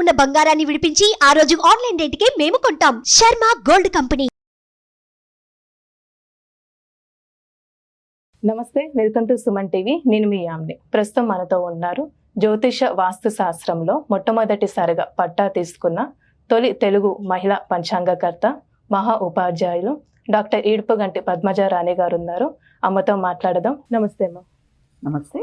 ఉన్న బంగారాన్ని విడిపించి ఆ రోజు ఆన్లైన్ రేటుకే మేము కొంటాం. Sharma gold company. నమస్తే వెల్కమ్ టు సుమన్ టీవీ. నేను మీ యామ్ని. ప్రస్తుతం మనతో ఉన్నారు జ్యోతిష వాస్తు శాస్త్రంలో మొట్టమొదటిసారిగా పట్టా తీసుకున్న తొలి తెలుగు మహిళా పంచాంగకర్త మహా ఉపాధ్యాయులు డాక్టర్ ఈడుపుగంటి పద్మజ రాణి గారు ఉన్నారు అమ్మతో మాట్లాడదాం. నమస్తే అమ్మ. నమస్తే.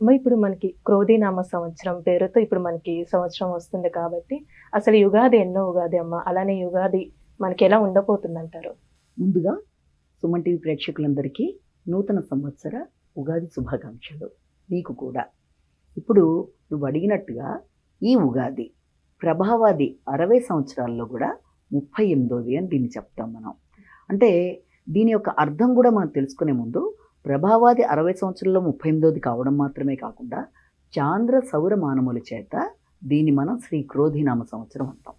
ఇప్పుడు మనకి క్రోధీనామ సంవత్సరం పేరుతో ఇప్పుడు మనకి సంవత్సరం వస్తుంది కాబట్టి అసలు యుగాది ఎన్నో ఉగాది అమ్మ. అలానే యుగాది మనకి ఎలా ఉండబోతుంది అంటారు ముందుగా సుమన్ టీవీ ప్రేక్షకులందరికీ నూతన సంవత్సర ఉగాది శుభాకాంక్షలు. నీకు కూడా. ఇప్పుడు నువ్వు అడిగినట్టుగా ఈ ఉగాది ప్రభావాది అరవై సంవత్సరాల్లో కూడా ముప్పై ఎనిమిదోది అని దీన్ని చెప్తాం మనం. అంటే దీని యొక్క అర్థం కూడా మనం తెలుసుకునే ముందు ప్రభావాది అరవై సంవత్సరాల్లో ముప్పై ఎనిమిదోది కావడం మాత్రమే కాకుండా చాంద్ర సౌర మానముల చేత దీన్ని మనం శ్రీ క్రోధినామ సంవత్సరం అంటాం.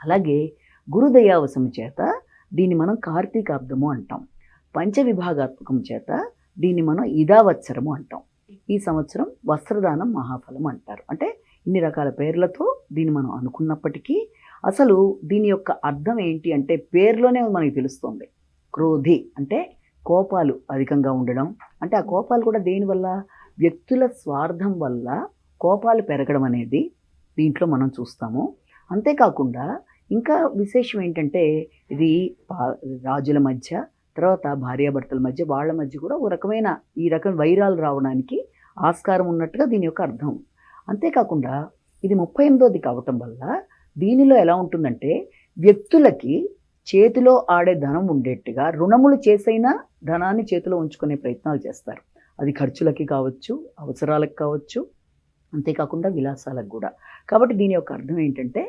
అలాగే గురుదయావశం చేత దీన్ని మనం కార్తీకాబ్దము అంటాం. పంచవిభాగాత్మకం చేత దీన్ని మనం ఇదావత్సరము అంటాం. ఈ సంవత్సరం వస్త్రదానం మహాఫలం అంటారు. అంటే ఇన్ని రకాల పేర్లతో దీన్ని మనం అనుకున్నప్పటికీ అసలు దీని యొక్క అర్థం ఏంటి అంటే పేర్లోనే మనకి తెలుస్తుంది. క్రోధి అంటే కోపాలు అధికంగా ఉండడం. అంటే ఆ కోపాలు కూడా దేనివల్ల వ్యక్తుల స్వార్థం వల్ల కోపాలు పెరగడం అనేది దీంట్లో మనం చూస్తాము. అంతేకాకుండా ఇంకా విశేషం ఏంటంటే ఇది పా- రాజుల మధ్య తర్వాత భార్యాభర్తల మధ్య వాళ్ళ మధ్య కూడా ఒక రకమైన ఈ రకం వైరాలు రావడానికి ఆస్కారం ఉన్నట్టుగా దీని యొక్క అర్థం. అంతేకాకుండా ఇది ముప్పై ఎనిమిదోది కావటం వల్ల దీనిలో ఎలా ఉంటుందంటే వ్యక్తులకి చేతిలో ఆడే ధనం ఉండేట్టుగా రుణములు చేసైనా ధనాన్ని చేతిలో ఉంచుకునే ప్రయత్నాలు చేస్తారు. అది ఖర్చులకి కావచ్చు అవసరాలకు కావచ్చు అంతేకాకుండా విలాసాలకు కూడా. కాబట్టి దీని యొక్క అర్థం ఏంటంటే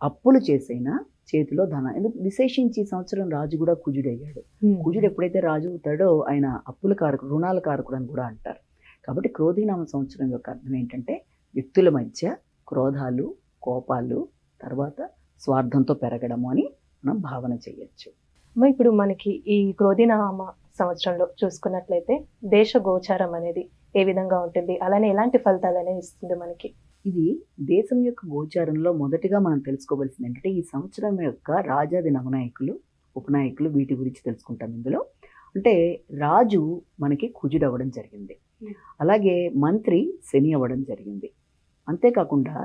అప్పులు చేసైనా చేతిలో ధన ఎందుకు విశేషించి ఈ సంవత్సరం రాజు కూడా కుజుడయ్యాడు. కుజుడు ఎప్పుడైతే రాజు అవుతాడో ఆయన అప్పుల కారకుడు రుణాల కారకుడు అని కూడా అంటారు. కాబట్టి క్రోధీనామ సంవత్సరం యొక్క అర్థం ఏంటంటే వ్యక్తుల మధ్య క్రోధాలు కోపాలు తర్వాత స్వార్థంతో పెరగడము అని మనం భావన చేయొచ్చు. ఇప్పుడు మనకి ఈ క్రోధినామ సంవత్సరంలో చూసుకున్నట్లయితే దేశ గోచారం అనేది ఏ విధంగా ఉంటుంది? అలానే ఎలాంటి ఫలితాలు అనేవి ఇస్తుంది మనకి? ఇది దేశం యొక్క గోచారంలో మొదటిగా మనం తెలుసుకోవాల్సింది ఏంటంటే ఈ సంవత్సరం యొక్క రాజాది నవనాయకులు ఉపనాయకులు వీటి గురించి తెలుసుకుంటాం ఇందులో. అంటే రాజు మనకి కుజుడు అవ్వడం జరిగింది అలాగే మంత్రి శని అవ్వడం జరిగింది. అంతేకాకుండా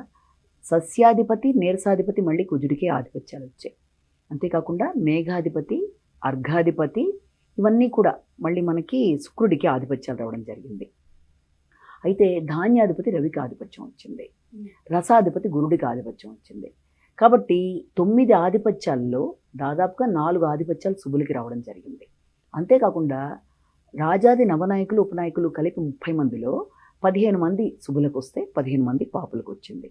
సస్యాధిపతి నీరసాధిపతి మళ్ళీ కుజుడికి ఆధిపత్యాలు వచ్చాయి. అంతేకాకుండా మేఘాధిపతి అర్ఘాధిపతి ఇవన్నీ కూడా మళ్ళీ మనకి శుక్రుడికి ఆధిపత్యాలు రావడం జరిగింది. అయితే ధాన్యాధిపతి రవికి ఆధిపత్యం వచ్చింది. రసాధిపతి గురుడికి ఆధిపత్యం వచ్చింది. కాబట్టి తొమ్మిది ఆధిపత్యాల్లో దాదాపుగా నాలుగు ఆధిపత్యాలు శుభులకి రావడం జరిగింది. అంతేకాకుండా రాజాది నవనాయకులు ఉపనాయకులు కలిపి ముప్పై మందిలో పదిహేను మంది శుభులకు వస్తే పదిహేను మంది పాపులకు వచ్చింది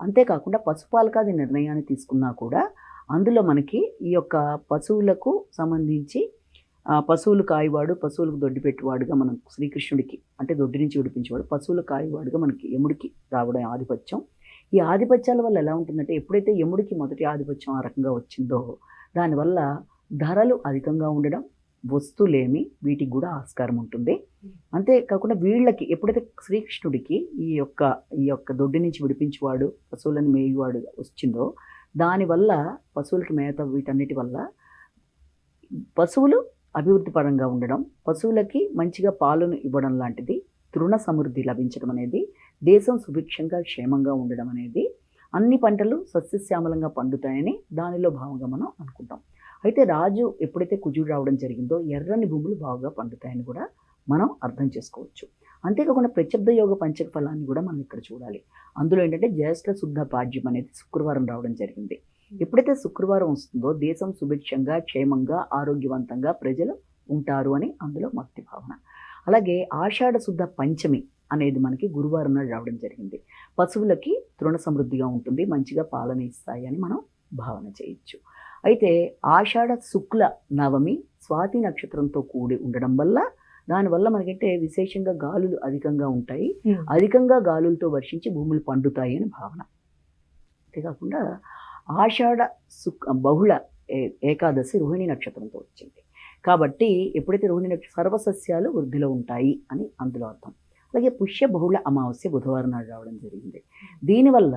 అంతేకాకుండా పశుపాలకాది నిర్ణయాన్ని తీసుకున్నా కూడా అందులో మనకి ఈ యొక్క పశువులకు సంబంధించి పశువులు కాయవాడు పశువులకు దొడ్డి పెట్టేవాడుగా మనం శ్రీకృష్ణుడికి అంటే దొడ్డి నుంచి విడిపించేవాడు పశువులు కాయవాడుగా మనకి యముడికి రావడం ఆధిపత్యం. ఈ ఆధిపత్యాల వల్ల ఎలా ఉంటుందంటే ఎప్పుడైతే యముడికి మొదటి ఆధిపత్యం ఆ రకంగా వచ్చిందో దానివల్ల ధరలు అధికంగా ఉండడం వస్తువులేమి వీటికి కూడా ఆస్కారం ఉంటుంది. అంతేకాకుండా వీళ్ళకి ఎప్పుడైతే శ్రీకృష్ణుడికి ఈ యొక్క ఈ యొక్క దొడ్డి నుంచి విడిపించేవాడు పశువులను మేయువాడు వచ్చిందో దానివల్ల పశువులకి మేత వీటన్నిటి వల్ల పశువులు అభివృద్ధి పరంగా ఉండడం పశువులకి మంచిగా పాలను ఇవ్వడం లాంటిది తృణ సమృద్ధి లభించడం అనేది దేశం సుభిక్షంగా క్షేమంగా ఉండడం అనేది అన్ని పంటలు సస్యశ్యామలంగా పండుతాయని దానిలో భాగంగా మనం అనుకుంటాం. అయితే రాజు ఎప్పుడైతే కుజుడు రావడం జరిగిందో ఎర్రని భూములు బాగా పండుతాయని కూడా మనం అర్థం చేసుకోవచ్చు. అంతేకాకుండా ప్రత్యబ్ద యోగ పంచక ఫలాన్ని కూడా మనం ఇక్కడ చూడాలి. అందులో ఏంటంటే జ్యేష్ఠ శుద్ధ పాడ్యం అనేది శుక్రవారం రావడం జరిగింది. ఎప్పుడైతే శుక్రవారం వస్తుందో దేశం సుభిక్షంగా క్షేమంగా ఆరోగ్యవంతంగా ప్రజలు ఉంటారు అని అందులో మక్తి భావన. అలాగే ఆషాఢ శుద్ధ పంచమి అనేది మనకి గురువారం నాడు రావడం జరిగింది. పశువులకి తృణ సమృద్ధిగా ఉంటుంది మంచిగా పాలన ఇస్తాయి అని మనం భావన చేయొచ్చు. అయితే ఆషాఢ శుక్ల నవమి స్వాతి నక్షత్రంతో కూడి ఉండడం వల్ల దానివల్ల మనకంటే విశేషంగా గాలులు అధికంగా ఉంటాయి. అధికంగా గాలులతో వర్షించి భూములు పండుతాయి అని భావన. అంతేకాకుండా ఆషాఢ సుక్ బహుళ ఏకాదశి రోహిణి నక్షత్రంతో వచ్చింది. కాబట్టి ఎప్పుడైతే రోహిణి నక్షత్రం సర్వసస్యాలు వృద్ధిలో ఉంటాయి అని అందులో అర్థం. అలాగే పుష్య బహుళ అమావాస్య బుధవారం నాడు రావడం జరిగింది. దీనివల్ల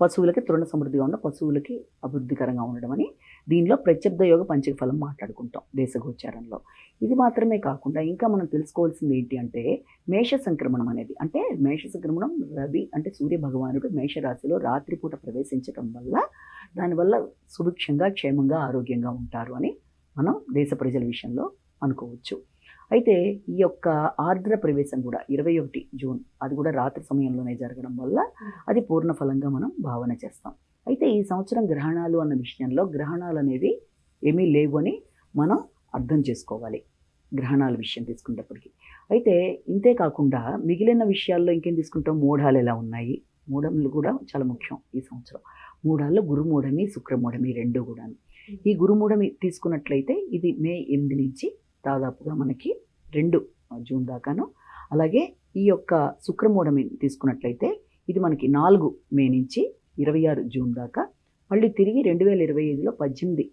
పశువులకి తృణ సమృద్ధిగా ఉన్న పశువులకి అభివృద్ధికరంగా ఉండడం అని దీనిలో ప్రత్యర్థ యోగ పంచక ఫలం మాట్లాడుకుంటాం దేశగోచారంలో. ఇది మాత్రమే కాకుండా ఇంకా మనం తెలుసుకోవాల్సింది ఏంటి అంటే మేష సంక్రమణం అనేది. అంటే మేష సంక్రమణం రవి అంటే సూర్య భగవానుడు మేషరాశిలో రాత్రిపూట ప్రవేశించడం వల్ల దానివల్ల సుభిక్షంగా క్షేమంగా ఆరోగ్యంగా ఉంటారు అని మనం దేశ ప్రజల విషయంలో అనుకోవచ్చు. అయితే ఈ యొక్క ఆర్ద్ర ప్రవేశం కూడా ఇరవై ఒకటి జూన్ అది కూడా రాత్రి సమయంలోనే జరగడం వల్ల అది పూర్ణ ఫలంగా మనం భావన చేస్తాం. అయితే ఈ సంవత్సరం గ్రహణాలు అన్న విషయంలో గ్రహణాలు అనేవి ఏమీ లేవు అని మనం అర్థం చేసుకోవాలి గ్రహణాల విషయం తీసుకునేటప్పటికి. అయితే ఇంతే కాకుండా మిగిలిన విషయాల్లో ఇంకేం తీసుకుంటాం? మూఢాలు ఎలా ఉన్నాయి? మూఢములు కూడా చాలా ముఖ్యం ఈ సంవత్సరం. మూఢాల్లో గురుమూఢమి శుక్రమూఢమి రెండు కూడా ఈ గురుమూఢమి తీసుకున్నట్లయితే ఇది మే ఎనిమిది నుంచి దాదాపుగా మనకి రెండు జూన్ దాకాను. అలాగే ఈ యొక్క శుక్రమూఢమి తీసుకున్నట్లయితే ఇది మనకి నాలుగు మే నుంచి ఇరవై ఆరు జూన్ దాకా. మళ్ళీ తిరిగి రెండు వేల ఇరవై ఐదులో పద్దెనిమిది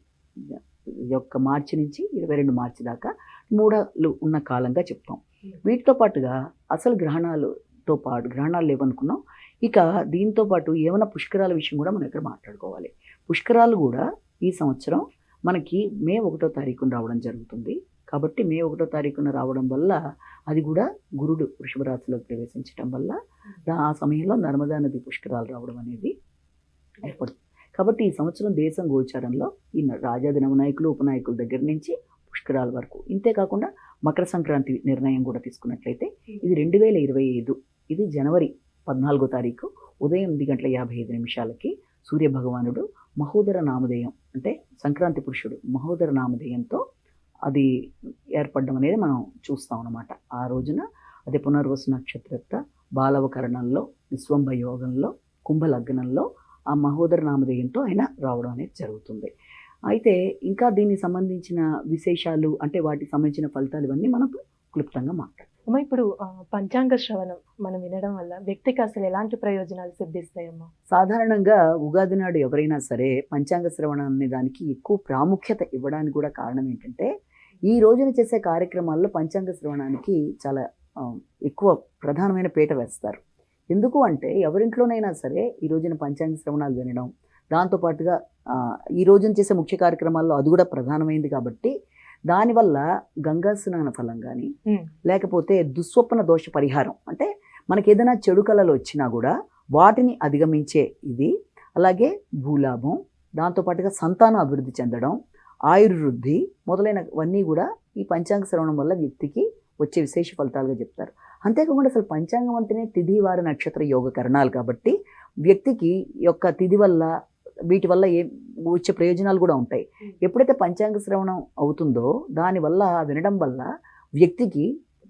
యొక్క మార్చి నుంచి ఇరవై రెండు మార్చి దాకా మూడలు ఉన్న కాలంగా చెప్తాం. వీటితో పాటుగా అసలు గ్రహణాలతో పాటు గ్రహణాలు లేవనుకున్నాం. ఇక దీంతో పాటు ఏమైనా పుష్కరాల విషయం కూడా మనం ఇక్కడ మాట్లాడుకోవాలి. పుష్కరాలు కూడా ఈ సంవత్సరం మనకి మే ఒకటో తారీఖున రావడం జరుగుతుంది. కాబట్టి మే ఒకటో తారీఖున రావడం వల్ల అది కూడా గురుడు వృషభ రాశిలోకి ప్రవేశించడం వల్ల ఆ సమయంలో నర్మదా నది పుష్కరాలు రావడం అనేది ఏర్పడుతుంది కాబట్టి ఈ సంవత్సరం దేశం గోచారంలో ఈ రాజాది నవనాయకులు ఉపనాయకుల దగ్గర నుంచి పుష్కరాల వరకు. ఇంతే కాకుండా మకర సంక్రాంతి నిర్ణయం కూడా తీసుకున్నట్లయితే ఇది రెండు వేల ఇరవై ఐదు ఇది జనవరి పద్నాలుగో తారీఖు ఉదయం ఎనిమిది గంటల యాభై ఐదు నిమిషాలకి సూర్య భగవానుడు మహోదర నామధేయం అంటే సంక్రాంతి పురుషుడు మహోదర నామధేయంతో అది ఏర్పడడం అనేది మనం చూస్తాం అన్నమాట. ఆ రోజున అదే పునర్వసు నక్షత్రత బాలవకరణంలో విశ్వంభ యోగంలో కుంభ లగ్నంలో ఆ మహోదర నామధేయంతో ఆయన రావడం అనేది జరుగుతుంది. అయితే ఇంకా దీనికి సంబంధించిన విశేషాలు అంటే వాటికి సంబంధించిన ఫలితాలు ఇవన్నీ మనం క్లుప్తంగా మాట్లాడతాం. అమ్మ ఇప్పుడు పంచాంగ శ్రవణం మనం వినడం వల్ల వ్యక్తికి అసలు ఎలాంటి ప్రయోజనాలు సిద్ధిస్తాయమ్మా? సాధారణంగా ఉగాది నాడు ఎవరైనా సరే పంచాంగ శ్రవణం అనే దానికి ఎక్కువ ప్రాముఖ్యత ఇవ్వడానికి కూడా కారణం ఏంటంటే ఈ రోజున చేసే కార్యక్రమాల్లో పంచాంగ శ్రవణానికి చాలా ఎక్కువ ప్రధానమైన పీట వేస్తారు. ఎందుకు అంటే ఎవరింట్లోనైనా సరే ఈ రోజున పంచాంగ శ్రవణాలు వినడం దాంతోపాటుగా ఈ రోజున చేసే ముఖ్య కార్యక్రమాల్లో అది కూడా ప్రధానమైంది కాబట్టి దానివల్ల గంగా స్నాన ఫలం కానీ. లేకపోతే దుస్వప్న దోష పరిహారం అంటే మనకి ఏదైనా చెడు కళలు వచ్చినా కూడా వాటిని అధిగమించే ఇది అలాగే భూలాభం దాంతోపాటుగా సంతానం అభివృద్ధి చెందడం ఆయుర్వృద్ధి మొదలైనవన్నీ కూడా ఈ పంచాంగ శ్రవణం వల్ల వ్యక్తికి వచ్చే విశేష ఫలితాలుగా చెప్తారు అంతేకాకుండా అసలు పంచాంగం అంటేనే తిథి వార నక్షత్ర యోగ కరణాలు కాబట్టి వ్యక్తికి యొక్క తిథి వల్ల వీటి వల్ల ఏ వచ్చే ప్రయోజనాలు కూడా ఉంటాయి. ఎప్పుడైతే పంచాంగ శ్రవణం అవుతుందో దానివల్ల వినడం వల్ల వ్యక్తికి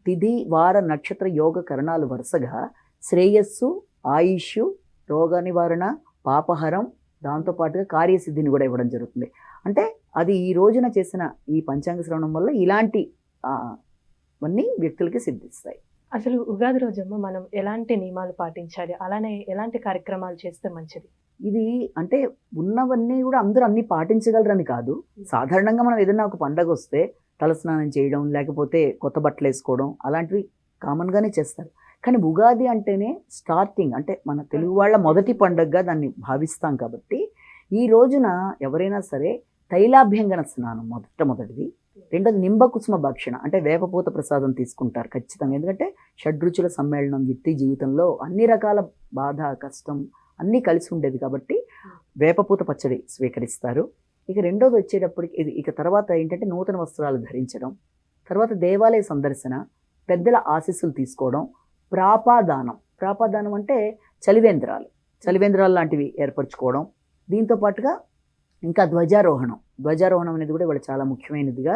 తిథి వార నక్షత్ర యోగ కరణాలు వరుసగా శ్రేయస్సు ఆయుష్ రోగ నివారణ పాపహరం దాంతోపాటుగా కార్యసిద్ధిని కూడా ఇవ్వడం జరుగుతుంది. అంటే అది ఈ రోజున చేసిన ఈ పంచాంగ శ్రవణం వల్ల ఇలాంటి అన్నీ వ్యక్తులకి సిద్ధిస్తాయి. అసలు ఉగాది రోజమ్మ మనం ఎలాంటి నియమాలు పాటించాలి? అలానే ఎలాంటి కార్యక్రమాలు చేస్తే మంచిది? ఇది అంటే ఉన్నవన్నీ కూడా అందరూ అన్ని పాటించగలరని కాదు. సాధారణంగా మనం ఏదైనా ఒక పండగ వస్తే తలస్నానం చేయడం లేకపోతే కొత్త బట్టలు వేసుకోవడం అలాంటివి కామన్గానే చేస్తారు. కానీ ఉగాది అంటేనే స్టార్టింగ్ అంటే మన తెలుగు వాళ్ళ మొదటి పండగగా దాన్ని భావిస్తాం కాబట్టి ఈ రోజున ఎవరైనా సరే తైలాభ్యంగన స్నానం మొట్టమొదటిది రెండోది నింబకుసుమ భక్షణ. అంటే వేపపూత ప్రసాదం తీసుకుంటారు ఖచ్చితంగా. ఎందుకంటే షడ్రుచుల సమ్మేళనం వ్యక్తి జీవితంలో అన్ని రకాల బాధ కష్టం అన్నీ కలిసి ఉండేది కాబట్టి వేపపూత పచ్చడి స్వీకరిస్తారు. ఇక రెండోది వచ్చేటప్పటికి ఇది ఇక తర్వాత ఏంటంటే నూతన వస్త్రాలు ధరించడం. తర్వాత దేవాలయ సందర్శన పెద్దల ఆశీస్సులు తీసుకోవడం ప్రాపాదానం. ప్రాపాదానం అంటే చలివేంద్రాలు. చలివేంద్రాలు లాంటివి ఏర్పరచుకోవడం. దీంతో పాటుగా ఇంకా ధ్వజారోహణం. ధ్వజారోహణం అనేది కూడా ఇవాళ చాలా ముఖ్యమైనదిగా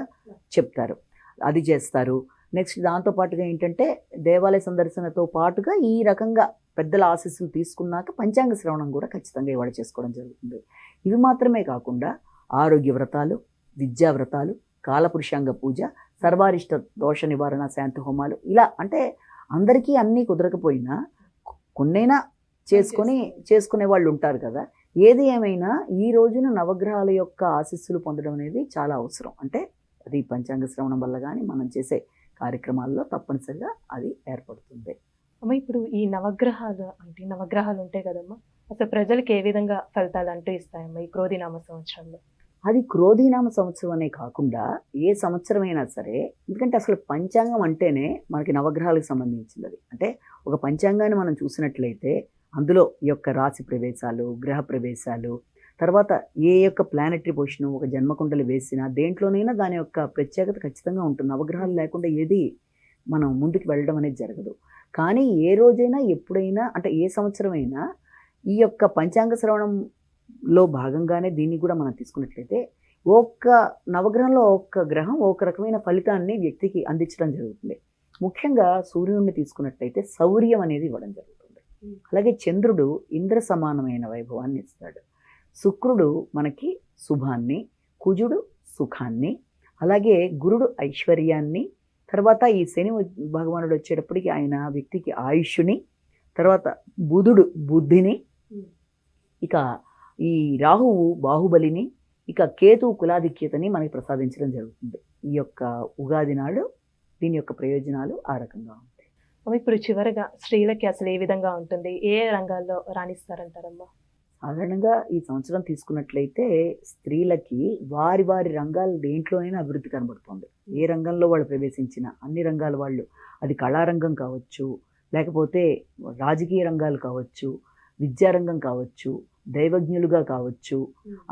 చెప్తారు. అది చేస్తారు. నెక్స్ట్ దాంతో పాటుగా ఏంటంటే దేవాలయ సందర్శనతో పాటుగా ఈ రకంగా పెద్దల ఆశీస్సులు తీసుకున్నాక పంచాంగ శ్రవణం కూడా ఖచ్చితంగా ఇవాళ చేసుకోవడం జరుగుతుంది. ఇవి మాత్రమే కాకుండా ఆరోగ్య వ్రతాలు విద్యా వ్రతాలు కాలపురుషాంగ పూజ సర్వారిష్ట దోష నివారణ శాంతి హోమాలు ఇలా అంటే అందరికీ అన్నీ కుదరకపోయినా కొన్నైనా చేసుకొని చేసుకునే వాళ్ళు ఉంటారు కదా. ఏది ఏమైనా ఈ రోజున నవగ్రహాల యొక్క ఆశీస్సులు పొందడం అనేది చాలా అవసరం. అంటే అది పంచాంగ శ్రవణం వల్ల కానీ మనం చేసే కార్యక్రమాల్లో తప్పనిసరిగా అది ఏర్పడుతుంది అమ్మ ఇప్పుడు ఈ నవగ్రహాలు అంటే నవగ్రహాలు ఉంటాయి కదమ్మా అసలు ప్రజలకు ఏ విధంగా ఫలితాలు అంటూ ఇస్తాయమ్మా ఈ క్రోధినామ సంవత్సరంలో? అది క్రోధీనామ సంవత్సరం అనే కాకుండా ఏ సంవత్సరం అయినా సరే ఎందుకంటే అసలు పంచాంగం అంటేనే మనకి నవగ్రహాలకు సంబంధించింది అది అంటే ఒక పంచాంగాన్ని మనం చూసినట్లయితే అందులో ఈ యొక్క రాశి ప్రవేశాలు గ్రహ ప్రవేశాలు తర్వాత ఏ యొక్క ప్లానెటరీ పొజిషన్ ఒక జన్మకుండలు వేసినా దేంట్లోనైనా దాని యొక్క ప్రత్యేకత ఖచ్చితంగా ఉంటుంది. నవగ్రహాలు లేకుండా ఏది మనం ముందుకు వెళ్ళడం అనేది జరగదు. కానీ ఏ రోజైనా ఎప్పుడైనా అంటే ఏ సంవత్సరమైనా ఈ యొక్క పంచాంగ శ్రవణంలో భాగంగానే దీన్ని కూడా మనం తీసుకున్నట్లయితే ఒక్క నవగ్రహంలో ఒక్క గ్రహం ఒక రకమైన ఫలితాన్ని వ్యక్తికి అందించడం జరుగుతుంది. ముఖ్యంగా సూర్యుడిని తీసుకున్నట్లయితే శౌర్యం అనేది ఇవ్వడం జరుగుతుంది. అలాగే చంద్రుడు ఇంద్ర సమానమైన వైభవాన్ని ఇస్తాడు. శుక్రుడు మనకి శుభాన్ని కుజుడు సుఖాన్ని అలాగే గురుడు ఐశ్వర్యాన్ని తర్వాత ఈ శని భగవానుడు వచ్చేటప్పటికి ఆయన వ్యక్తికి ఆయుష్ని తర్వాత బుధుడు బుద్ధిని ఇక ఈ రాహువు బాహుబలిని ఇక కేతువు కులాధిక్యతని మనకి ప్రసాదించడం జరుగుతుంది. ఈ యొక్క ఉగాది నాడు దీని యొక్క ప్రయోజనాలు ఆ రకంగా ఉంటాయి ఇప్పుడు చివరగా స్త్రీలకి అసలు ఏ విధంగా ఉంటుంది? ఏ రంగాల్లో రాణిస్తారంటారమ్మా? సాధారణంగా ఈ సంవత్సరం తీసుకున్నట్లయితే స్త్రీలకి వారి వారి రంగాలు దేంట్లోనైనా అభివృద్ధి కనబడుతుంది. ఏ రంగంలో వాళ్ళు ప్రవేశించిన అన్ని రంగాల వాళ్ళు. అది కళారంగం కావచ్చు లేకపోతే రాజకీయ రంగాలు కావచ్చు విద్యారంగం కావచ్చు దైవజ్ఞులుగా కావచ్చు.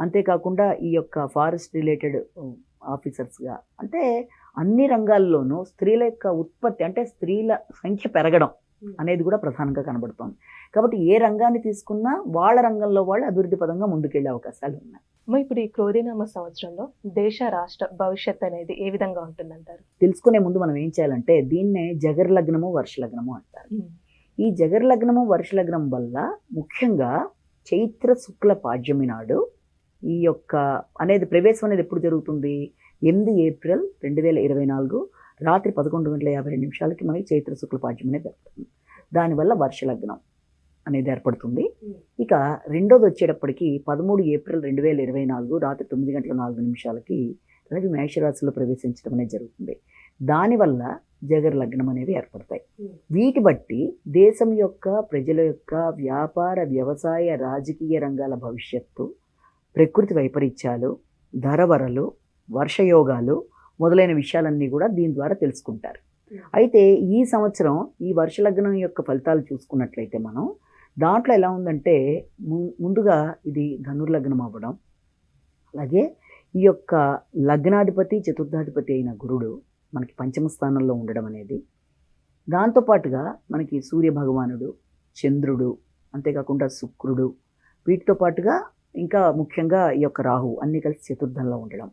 అంతేకాకుండా ఈ యొక్క ఫారెస్ట్ రిలేటెడ్ ఆఫీసర్స్గా. అంటే అన్ని రంగాల్లోనూ స్త్రీల యొక్క ఉత్పత్తి అంటే స్త్రీల సంఖ్య పెరగడం అనేది కూడా ప్రధానంగా కనబడుతోంది. కాబట్టి ఏ రంగాన్ని తీసుకున్నా వాళ్ళ రంగంలో వాళ్ళు అభివృద్ధి పదంగా ముందుకెళ్ళే అవకాశాలు ఉన్నాయి. ఇప్పుడు ఈ క్రోధినామ సంవత్సరంలో దేశ రాష్ట్ర భవిష్యత్ అనేది ఏ విధంగా ఉంటుందంటారు? తెలుసుకునే ముందు మనం ఏం చేయాలంటే దీన్నే జగర్ లగ్నము వర్ష లగ్నము అంటారు ఈ జగర్ లగ్నము వర్ష లగ్నం వల్ల ముఖ్యంగా చైత్ర శుక్ల పాడ్యమి నాడు ఈ యొక్క అనేది ప్రవేశం అనేది ఎప్పుడు జరుగుతుంది? ఎనిమిది ఏప్రిల్ రెండు వేల ఇరవై నాలుగు రాత్రి పదకొండు గంటల యాభై రెండు నిమిషాలకి మనకి చైత్ర శుక్ల పాడ్యం అనేది ఏర్పడుతుంది దానివల్ల వర్ష లగ్నం అనేది ఏర్పడుతుంది. ఇక రెండోది వచ్చేటప్పటికి పదమూడు ఏప్రిల్ రెండు వేల ఇరవై నాలుగు రాత్రి తొమ్మిది గంటల నాలుగు నిమిషాలకి రవి మేషరాశిలో ప్రవేశించడం అనేది జరుగుతుంది. దానివల్ల జగర్ లగ్నం అనేవి ఏర్పడతాయి. వీటి బట్టి దేశం యొక్క ప్రజల యొక్క వ్యాపార వ్యవసాయ రాజకీయ రంగాల భవిష్యత్తు ప్రకృతి వైపరీత్యాలు ధరవరలు వర్షయోగాలు మొదలైన విషయాలన్నీ కూడా దీని ద్వారా తెలుసుకుంటారు. అయితే ఈ సంవత్సరం ఈ వర్ష లగ్నం యొక్క ఫలితాలు చూసుకున్నట్లయితే మనం దాంట్లో ఎలా ఉందంటే ము- ముందుగా ఇది ధనుర్లగ్నం అవ్వడం అలాగే ఈ యొక్క లగ్నాధిపతి చతుర్థాధిపతి అయిన గురుడు మనకి పంచమ స్థానంలో ఉండడం అనేది. దాంతోపాటుగా మనకి సూర్య భగవానుడు చంద్రుడు అంతేకాకుండా శుక్రుడు వీటితో పాటుగా ఇంకా ముఖ్యంగా ఈ యొక్క రాహు అన్ని కలిసి చతుర్థంలో ఉండడం.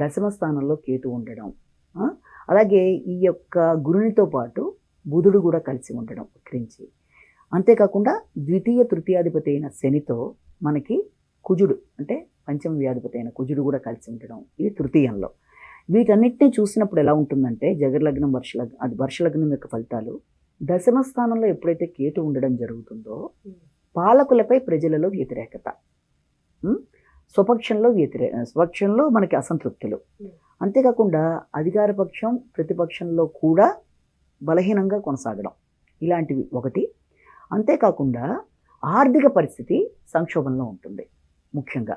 దశమ స్థానంలో కేతు ఉండడం. అలాగే ఈ యొక్క గురునితో పాటు బుధుడు కూడా కలిసి ఉండడం వక్రించి అంతేకాకుండా ద్వితీయ తృతీయాధిపతి అయిన శనితో మనకి కుజుడు అంటే పంచమ వ్యాధిపతి అయిన కుజుడు కూడా కలిసి ఉండడం. ఇది తృతీయంలో. వీటన్నిటిని చూసినప్పుడు ఎలా ఉంటుందంటే జగర్లగ్నం వర్షలగ్నం అది వర్షలగ్నం యొక్క ఫలితాలు దశమ స్థానంలో ఎప్పుడైతే కేతు ఉండడం జరుగుతుందో పాలకులపై ప్రజలలో వ్యతిరేకత? స్వపక్షంలో వ్యతిరే స్వపక్షంలో మనకి అసంతృప్తులు. అంతేకాకుండా అధికార పక్షం ప్రతిపక్షంలో కూడా బలహీనంగా కొనసాగడం. ఇలాంటివి ఒకటి. అంతేకాకుండా ఆర్థిక పరిస్థితి సంక్షోభంలో ఉంటుంది ముఖ్యంగా.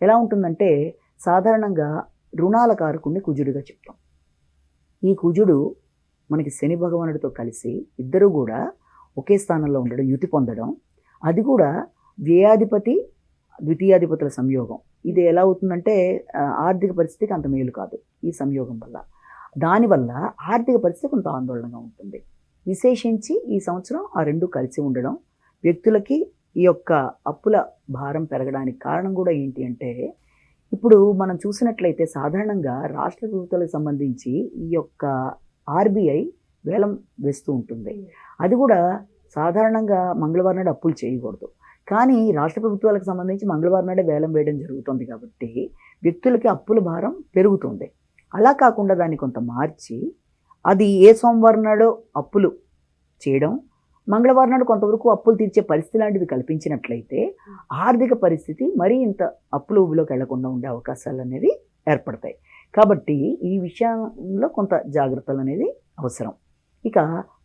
ఎలా ఉంటుందంటే సాధారణంగా రుణాల కారకుణ్ణి కుజుడిగా చెప్తాం. ఈ కుజుడు మనకి శని భగవానుడితో కలిసి ఇద్దరు కూడా ఒకే స్థానంలో ఉండడం యుతి పొందడం. అది కూడా వ్యయాధిపతి ద్వితీయాధిపతుల సంయోగం. ఇది ఎలా అవుతుందంటే ఆర్థిక పరిస్థితికి అంత మేలు కాదు ఈ సంయోగం వల్ల. దానివల్ల ఆర్థిక పరిస్థితి కొంత ఆందోళనగా ఉంటుంది. విశేషించి ఈ సంవత్సరం ఆ రెండు కలిసి ఉండడం వ్యక్తులకి ఈ యొక్క అప్పుల భారం పెరగడానికి కారణం కూడా ఏంటి అంటే ఇప్పుడు మనం చూసినట్లయితే సాధారణంగా రాష్ట్ర ప్రభుత్వాలకు సంబంధించి ఈ యొక్క ఆర్బీఐ వేలం వేస్తూ ఉంటుంది. అది కూడా సాధారణంగా మంగళవారం నాడు అప్పులు చేయకూడదు. కానీ రాష్ట్ర ప్రభుత్వాలకు సంబంధించి మంగళవారం నాడే వేలం వేయడం జరుగుతుంది కాబట్టి వ్యక్తులకి అప్పుల భారం పెరుగుతుంది. అలా కాకుండా దాన్ని కొంత మార్చి అది ఏ సోమవారం నాడో అప్పులు చేయడం మంగళవారం నాడు కొంతవరకు అప్పులు తీర్చే పరిస్థితి లాంటిది కల్పించినట్లయితే ఆర్థిక పరిస్థితి మరీ ఇంత అప్పుల ఊబిలోకి వెళ్ళకుండా ఉండే అవకాశాలు అనేవి ఏర్పడతాయి. కాబట్టి ఈ విషయంలో కొంత జాగ్రత్తలు అనేది అవసరం. ఇక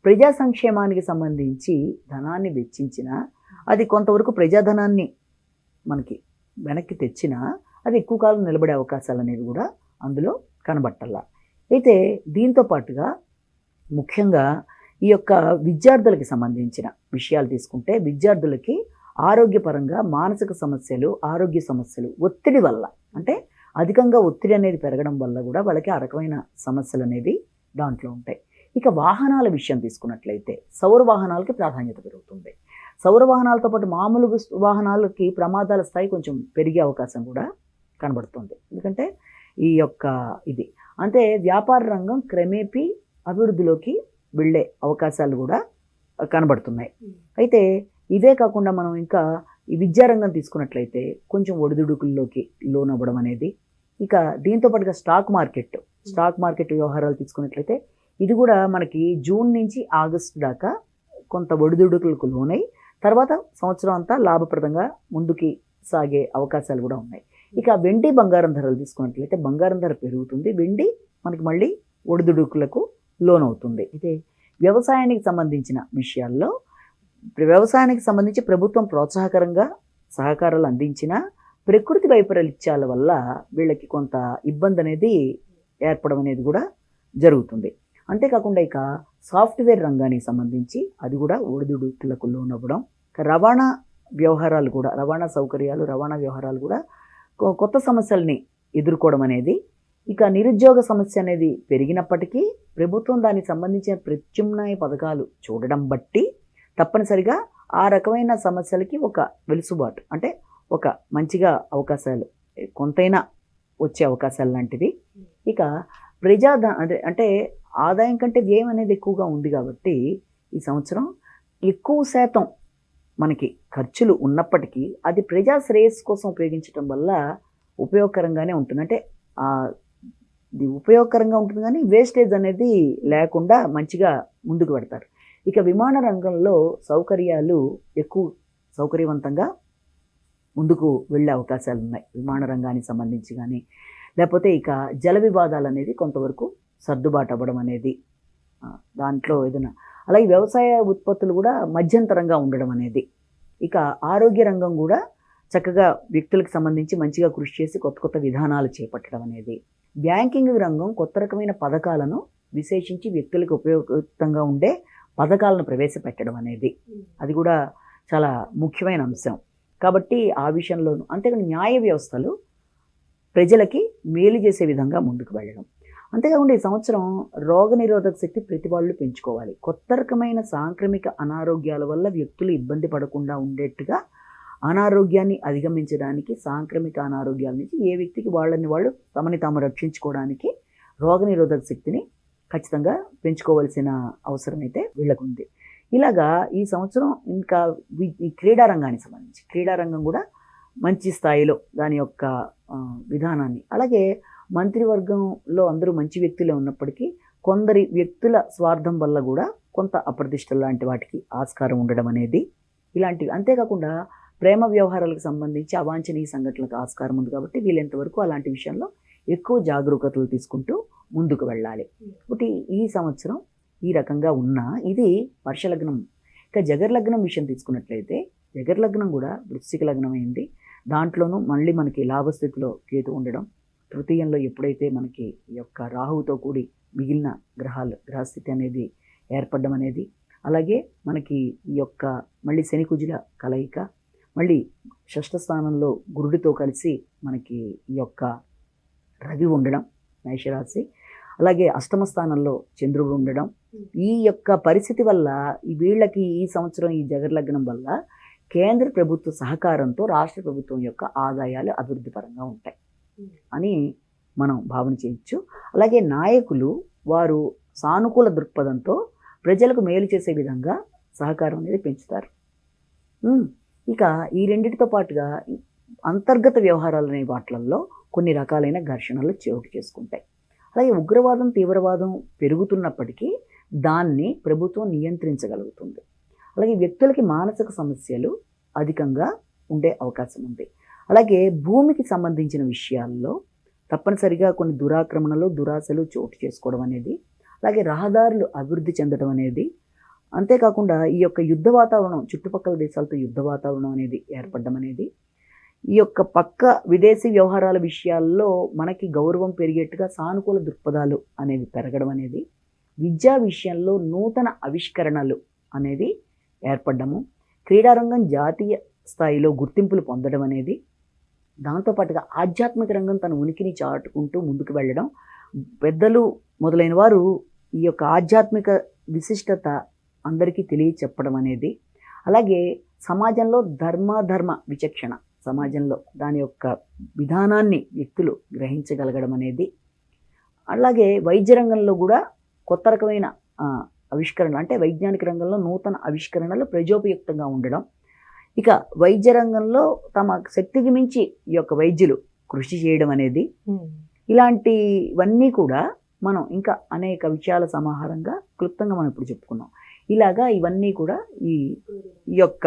ప్రజా సంక్షేమానికి సంబంధించి ధనాన్ని వెచ్చించిన అది కొంతవరకు ప్రజాధనాన్ని మనకి వెనక్కి తెచ్చినా అది ఎక్కువ కాలం నిలబడే అవకాశాలు అనేవి కూడా అందులో కనబట్టల్లా. అయితే దీంతో పాటుగా ముఖ్యంగా ఈ యొక్క విద్యార్థులకి సంబంధించిన విషయాలు తీసుకుంటే విద్యార్థులకి ఆరోగ్యపరంగా మానసిక సమస్యలు ఆరోగ్య సమస్యలు ఒత్తిడి వల్ల అంటే అధికంగా ఒత్తిడి అనేది పెరగడం వల్ల కూడా వాళ్ళకి ఆ రకమైన సమస్యలు అనేవి దాంట్లో ఉంటాయి. ఇక వాహనాల విషయం తీసుకున్నట్లయితే సౌర వాహనాలకి ప్రాధాన్యత పెరుగుతుంది. సౌర వాహనాలతో పాటు మామూలు వాహనాలకి ప్రమాదాల స్థాయి కొంచెం పెరిగే అవకాశం కూడా కనబడుతుంది. ఎందుకంటే ఈ యొక్క ఇది. అంటే వ్యాపార రంగం క్రమేపీ అభివృద్ధిలోకి వెళ్ళే అవకాశాలు కూడా కనబడుతున్నాయి. అయితే ఇవే కాకుండా మనం ఇంకా ఈ విద్యారంగం తీసుకున్నట్లయితే కొంచెం ఒడిదుడుకుల్లోకి లోనవ్వడం అనేది ఇక దీంతో పాటుగా స్టాక్ మార్కెట్ స్టాక్ మార్కెట్ వ్యవహారాలు తీసుకున్నట్లయితే ఇది కూడా మనకి జూన్ నుంచి ఆగస్టు దాకా కొంత ఒడిదుడుకులకు లోనై తర్వాత సంవత్సరం అంతా లాభప్రదంగా ముందుకి సాగే అవకాశాలు కూడా ఉన్నాయి. ఇక వెండి బంగారం ధరలు తీసుకున్నట్లయితే బంగారం ధర పెరుగుతుంది. వెండి మనకి మళ్ళీ ఒడిదుడుకులకు లోనవుతుంది. అయితే వ్యవసాయానికి సంబంధించిన విషయాల్లో వ్యవసాయానికి సంబంధించి ప్రభుత్వం ప్రోత్సాహకరంగా సహకారాలు అందించిన ప్రకృతి వైపరీత్యాల వల్ల వీళ్ళకి కొంత ఇబ్బంది అనేది ఏర్పడడం అనేది కూడా జరుగుతుంది. అంతేకాకుండా ఇక సాఫ్ట్వేర్ రంగానికి సంబంధించి అది కూడా ఒడిదుడుకులకు లోనవ్వడం రవాణా వ్యవహారాలు కూడా రవాణా సౌకర్యాలు రవాణా వ్యవహారాలు కూడా కొ- కొత్త సమస్యల్ని ఎదుర్కోవడం అనేది ఇక నిరుద్యోగ సమస్య అనేది పెరిగినప్పటికీ ప్రభుత్వం దానికి సంబంధించిన ప్రత్యామ్నాయ పథకాలు చూడడం బట్టి తప్పనిసరిగా ఆ రకమైన సమస్యలకి ఒక వెలుసుబాటు అంటే ఒక మంచిగా అవకాశాలు కొంతైనా వచ్చే అవకాశాలు లాంటివి. ఇక ప్రజాధ అంటే అంటే ఆదాయం కంటే వ్యయం అనేది ఎక్కువగా ఉంది కాబట్టి ఈ సంవత్సరం ఎక్కువ శాతం మనకి ఖర్చులు ఉన్నప్పటికీ అది ప్రజా శ్రేయస్సు కోసం ఉపయోగించడం వల్ల ఉపయోగకరంగానే ఉంటుంది. అంటే ఇది ఉపయోగకరంగా ఉంటుంది కానీ వేస్టేజ్ అనేది లేకుండా మంచిగా ముందుకు పెడతారు. ఇక విమాన రంగంలో సౌకర్యాలు ఎక్కువ సౌకర్యవంతంగా ముందుకు వెళ్ళే అవకాశాలు ఉన్నాయి. విమాన రంగానికి సంబంధించి కానీ లేకపోతే ఇక జల వివాదాలు అనేది కొంతవరకు సర్దుబాటు అవ్వడం అనేది దాంట్లో ఏదైనా అలాగే వ్యవసాయ ఉత్పత్తులు కూడా మధ్యంతరంగా ఉండడం అనేది. ఇక ఆరోగ్య రంగం కూడా చక్కగా వ్యక్తులకు సంబంధించి మంచిగా కృషి చేసి కొత్త కొత్త విధానాలు చేపట్టడం అనేది బ్యాంకింగ్ రంగం కొత్త రకమైన పథకాలను విశేషించి వ్యక్తులకు ఉపయోగకరంగా ఉండే పథకాలను ప్రవేశపెట్టడం అనేది. అది కూడా చాలా ముఖ్యమైన అంశం. కాబట్టి ఆ విషయంలోనూ అంతేకాని న్యాయ వ్యవస్థలు ప్రజలకి మేలు చేసే విధంగా ముందుకు వెళ్ళడం. అంతేకాకుండా ఈ సంవత్సరం రోగనిరోధక శక్తి ప్రతి వాళ్ళు పెంచుకోవాలి. కొత్త రకమైన సాంక్రమిక అనారోగ్యాల వల్ల వ్యక్తులు ఇబ్బంది పడకుండా ఉండేట్టుగా అనారోగ్యాన్ని అధిగమించడానికి సాంక్రమిక అనారోగ్యాల నుంచి ఏ వ్యక్తికి వాళ్ళని వాళ్ళు తమని తాము రక్షించుకోవడానికి రోగనిరోధక శక్తిని ఖచ్చితంగా పెంచుకోవాల్సిన అవసరం అయితే వీళ్ళకుంది ఇలాగా ఈ సంవత్సరం ఇంకా ఈ క్రీడారంగానికి సంబంధించి క్రీడారంగం కూడా మంచి స్థాయిలో దాని యొక్క విధానాన్ని. అలాగే మంత్రివర్గంలో అందరూ మంచి వ్యక్తులే ఉన్నప్పటికీ కొందరి వ్యక్తుల స్వార్థం వల్ల కూడా కొంత అప్రతిష్ట లాంటి వాటికి ఆస్కారం ఉండడం అనేది ఇలాంటివి. అంతేకాకుండా ప్రేమ వ్యవహారాలకు సంబంధించి అవాంఛనీయ సంఘటనలకు ఆస్కారం ఉంది కాబట్టి వీలైనంతవరకు అలాంటి విషయంలో ఎక్కువ జాగరూకతలు తీసుకుంటూ ముందుకు వెళ్ళాలి. ఒకటి ఈ సంవత్సరం ఈ రకంగా ఉన్న ఇది వర్షలగ్నం ఇక జగర్లగ్నం విషయం తీసుకున్నట్లయితే జగర్లగ్నం కూడా వృశ్చిక లగ్నం అయింది. దాంట్లోనూ మళ్ళీ మనకి లాభస్థితిలో కేతు ఉండడం తృతీయంలో ఎప్పుడైతే మనకి ఈ యొక్క రాహువుతో కూడి మిగిలిన గ్రహాలు గ్రహస్థితి అనేది ఏర్పడడం అనేది అలాగే మనకి ఈ యొక్క మళ్ళీ శని కుజుల కలయిక మళ్ళీ షష్ఠ స్థానంలో గురుడితో కలిసి మనకి ఈ యొక్క రవి ఉండడం మేషరాశి. అలాగే అష్టమ స్థానంలో చంద్రుడు ఉండడం. ఈ యొక్క పరిస్థితి వల్ల వీళ్ళకి ఈ సంవత్సరం ఈ జగర్లగ్నం వల్ల కేంద్ర ప్రభుత్వ సహకారంతో రాష్ట్ర ప్రభుత్వం యొక్క ఆదాయాలు అభివృద్ధి పరంగా ఉంటాయి అని మనం భావన చేయొచ్చు. అలాగే నాయకులు వారు సానుకూల దృక్పథంతో ప్రజలకు మేలు చేసే విధంగా సహకారం అనేది పెంచుతారు. ఇక ఈ రెండింటితో పాటుగా అంతర్గత వ్యవహారాలు అనే కొన్ని రకాలైన ఘర్షణలు చోటు చేసుకుంటాయి. అలాగే ఉగ్రవాదం తీవ్రవాదం పెరుగుతున్నప్పటికీ దాన్ని ప్రభుత్వం నియంత్రించగలుగుతుంది. అలాగే వ్యక్తులకి మానసిక సమస్యలు అధికంగా ఉండే అవకాశం ఉంది. అలాగే భూమికి సంబంధించిన విషయాల్లో తప్పనిసరిగా కొన్ని దురాక్రమణలు దురాశలు చోటు చేసుకోవడం అనేది అలాగే రహదారులు అభివృద్ధి చెందడం అనేది అంతేకాకుండా ఈ యొక్క యుద్ధ వాతావరణం చుట్టుపక్కల దేశాలతో యుద్ధ వాతావరణం అనేది ఏర్పడడం అనేది ఈ యొక్క పక్క విదేశీ వ్యవహారాల విషయాల్లో మనకి గౌరవం పెరిగేట్టుగా సానుకూల దృక్పథాలు అనేవి పెరగడం అనేది విద్యా విషయంలో నూతన ఆవిష్కరణలు అనేది ఏర్పడము క్రీడారంగం జాతీయ స్థాయిలో గుర్తింపులు పొందడం అనేది దాంతోపాటుగా ఆధ్యాత్మిక రంగం తన ఉనికిని చాటుకుంటూ ముందుకు వెళ్ళడం పెద్దలు మొదలైన వారు ఈ యొక్క ఆధ్యాత్మిక విశిష్టత అందరికీ తెలియచెప్పడం అనేది. అలాగే సమాజంలో ధర్మాధర్మ విచక్షణ సమాజంలో దాని యొక్క విధానాన్ని వ్యక్తులు గ్రహించగలగడం అనేది. అలాగే వైద్య రంగంలో కూడా కొత్త రకమైన ఆ, ఆవిష్కరణ అంటే వైజ్ఞానిక రంగంలో నూతన ఆవిష్కరణలు ప్రజోపయుక్తంగా ఉండడం. ఇక వైద్య రంగంలో తమ శక్తికి మించి ఈ యొక్క వైద్యులు కృషి చేయడం అనేది. ఇలాంటివన్నీ కూడా మనం ఇంకా అనేక విషయాల సమాహారంగా క్లుప్తంగా మనం ఇప్పుడు చెప్పుకున్నాం. ఇలాగా ఇవన్నీ కూడా ఈ యొక్క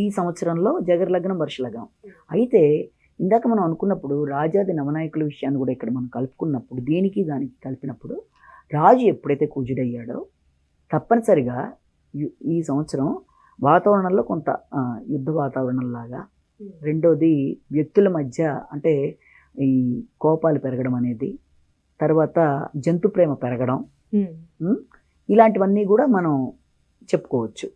ఈ సంవత్సరంలో జగర్ లగ్నం వర్ష లగ్నం. అయితే ఇందాక మనం అనుకున్నప్పుడు రాజాది నవనాయకుల విషయాన్ని కూడా ఇక్కడ మనం కలుపుకున్నప్పుడు దీనికి దానికి కలిపినప్పుడు రాజు ఎప్పుడైతే కుజుడయ్యాడో తప్పనిసరిగా ఈ సంవత్సరం వాతావరణంలో కొంత యుద్ధ వాతావరణం లాగా రెండోది వ్యక్తుల మధ్య అంటే ఈ కోపాలు పెరగడం అనేది తర్వాత జంతు ప్రేమ పెరగడం. ఇలాంటివన్నీ కూడా మనం చెప్పుకోవచ్చు.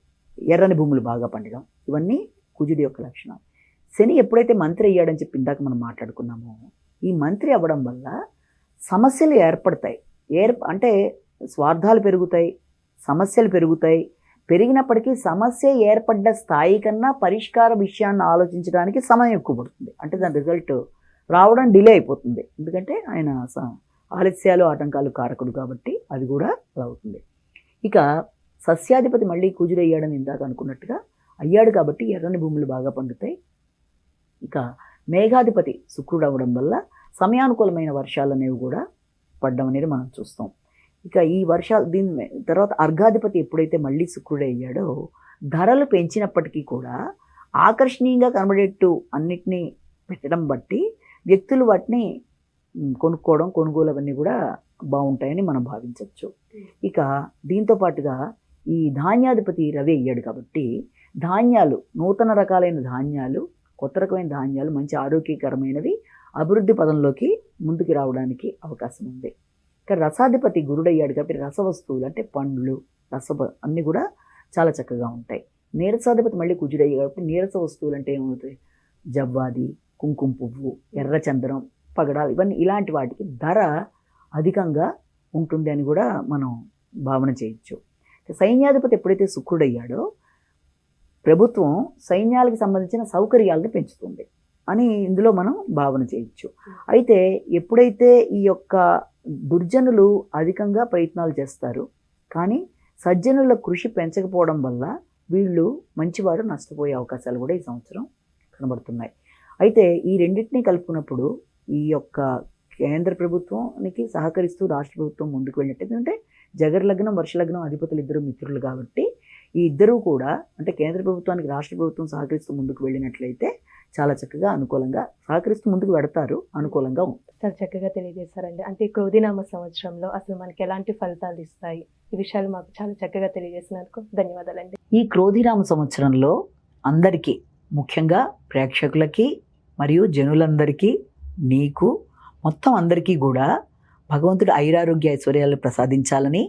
ఎర్రని భూములు బాగా పండడం ఇవన్నీ కుజుడి యొక్క లక్షణాలు. శని ఎప్పుడైతే మంత్రి అయ్యాడని చెప్పి ఇందాక మనం మాట్లాడుకున్నామో ఈ మంత్రి అవ్వడం వల్ల సమస్యలు ఏర్పడతాయి. ఏర్ అంటే స్వార్థాలు పెరుగుతాయి సమస్యలు పెరుగుతాయి. పెరిగినప్పటికీ సమస్య ఏర్పడ్డ స్థాయి కన్నా పరిష్కార విషయాన్ని ఆలోచించడానికి సమయం ఎక్కువ పడుతుంది. అంటే దాని రిజల్ట్ రావడం డిలే అయిపోతుంది. ఎందుకంటే ఆయన స- ఆలస్యాలు ఆటంకాలు కారకుడు కాబట్టి అది కూడా అవుతుంది ఇక సస్యాధిపతి మళ్ళీ కుజుడయ్యాడని ఇందాక అనుకున్నట్టుగా అయ్యాడు కాబట్టి ఎర్రని భూములు బాగా పండుతాయి. ఇక మేఘాధిపతి శుక్రుడు అవ్వడం వల్ల సమయానుకూలమైన వర్షాలు అనేవి కూడా పడడం అనేది మనం చూస్తాం. ఇక ఈ వర్షాలు దీని తర్వాత అర్ఘాధిపతి ఎప్పుడైతే మళ్ళీ శుక్రుడు అయ్యాడో ధరలు పెంచినప్పటికీ కూడా ఆకర్షణీయంగా కనబడేట్టు అన్నిటినీ పెట్టడం బట్టి వ్యక్తులు వాటిని కొనుక్కోవడం కొనుగోలు అవన్నీ కూడా బాగుంటాయని మనం భావించవచ్చు ఇక దీంతో పాటుగా ఈ ధాన్యాధిపతి రవి అయ్యాడు కాబట్టి ధాన్యాలు నూతన రకాలైన ధాన్యాలు కొత్త రకమైన ధాన్యాలు మంచి ఆరోగ్యకరమైనవి అభివృద్ధి పదంలోకి ముందుకు రావడానికి అవకాశం ఉంది. ఇక రసాధిపతి గురుడయ్యాడు కాబట్టి రస వస్తువులు అంటే పండ్లు రస అన్నీ కూడా చాలా చక్కగా ఉంటాయి. నీరసాధిపతి మళ్ళీ కుజుడయ్యాడు కాబట్టి నీరస వస్తువులు అంటే ఏమవుతాయి జవ్వాది కుంకుమ పువ్వు ఎర్రచందనం పగడాలు ఇవన్నీ ఇలాంటి వాటికి ధర అధికంగా ఉంటుంది అని కూడా మనం భావన చేయొచ్చు. సైన్యాధిపతి ఎప్పుడైతే శుక్రుడయ్యాడో ప్రభుత్వం సైన్యాలకు సంబంధించిన సౌకర్యాలను పెంచుతుంది అని ఇందులో మనం భావన చేయొచ్చు. అయితే ఎప్పుడైతే ఈ యొక్క దుర్జనులు అధికంగా ప్రయత్నాలు చేస్తారు కానీ సజ్జనుల కృషి పెంచకపోవడం వల్ల వీళ్ళు మంచివారు నష్టపోయే అవకాశాలు కూడా ఈ సంవత్సరం కనబడుతున్నాయి. అయితే ఈ రెండింటినీ కలుపుకున్నప్పుడు ఈ యొక్క కేంద్ర ప్రభుత్వానికి సహకరిస్తూ రాష్ట్ర ప్రభుత్వం ముందుకు వెళ్ళినట్టు. ఎందుకంటే జగర్ లగ్నం వర్ష లగ్నం అధిపతులు ఇద్దరు మిత్రులు కాబట్టి ఈ ఇద్దరూ కూడా అంటే కేంద్ర ప్రభుత్వానికి రాష్ట్ర ప్రభుత్వం సహకరిస్తూ ముందుకు వెళ్ళినట్లయితే చాలా చక్కగా అనుకూలంగా సహకరిస్తూ ముందుకు పెడతారు అనుకూలంగా ఉంటుంది. చాలా చక్కగా తెలియజేశారండి. అంటే క్రోధినామ సంవత్సరంలో అసలు మనకి ఎలాంటి ఫలితాలు ఇస్తాయి? ఈ విషయాలు మాకు చాలా చక్కగా తెలియజేసినందుకు ధన్యవాదాలండి. ఈ క్రోధిరామ సంవత్సరంలో అందరికీ ముఖ్యంగా ప్రేక్షకులకి మరియు జనులందరికీ నీకు మొత్తం అందరికీ కూడా భగవంతుడు ఐరారోగ్య ఐశ్వర్యాలు ప్రసాదించాలని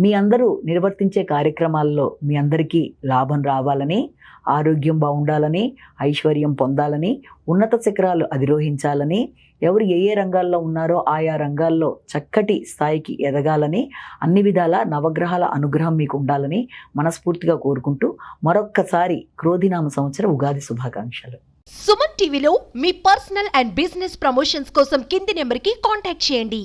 మీ అందరూ నిర్వర్తించే కార్యక్రమాల్లో మీ అందరికీ లాభం రావాలని ఆరోగ్యం బాగుండాలని ఐశ్వర్యం పొందాలని ఉన్నత శిఖరాలు అధిరోహించాలని ఎవరు ఏ ఏ రంగాల్లో ఉన్నారో ఆయా రంగాల్లో చక్కటి స్థాయికి ఎదగాలని అన్ని విధాల నవగ్రహాల అనుగ్రహం మీకు ఉండాలని మనస్ఫూర్తిగా కోరుకుంటూ మరొక్కసారి క్రోధినామ సంవత్సర ఉగాది శుభాకాంక్షలు. సుమన్ టీవీలో మీ పర్సనల్ అండ్ బిజినెస్ ప్రమోషన్స్ కోసం కింది నెంబర్కి కాంటాక్ట్ చేయండి.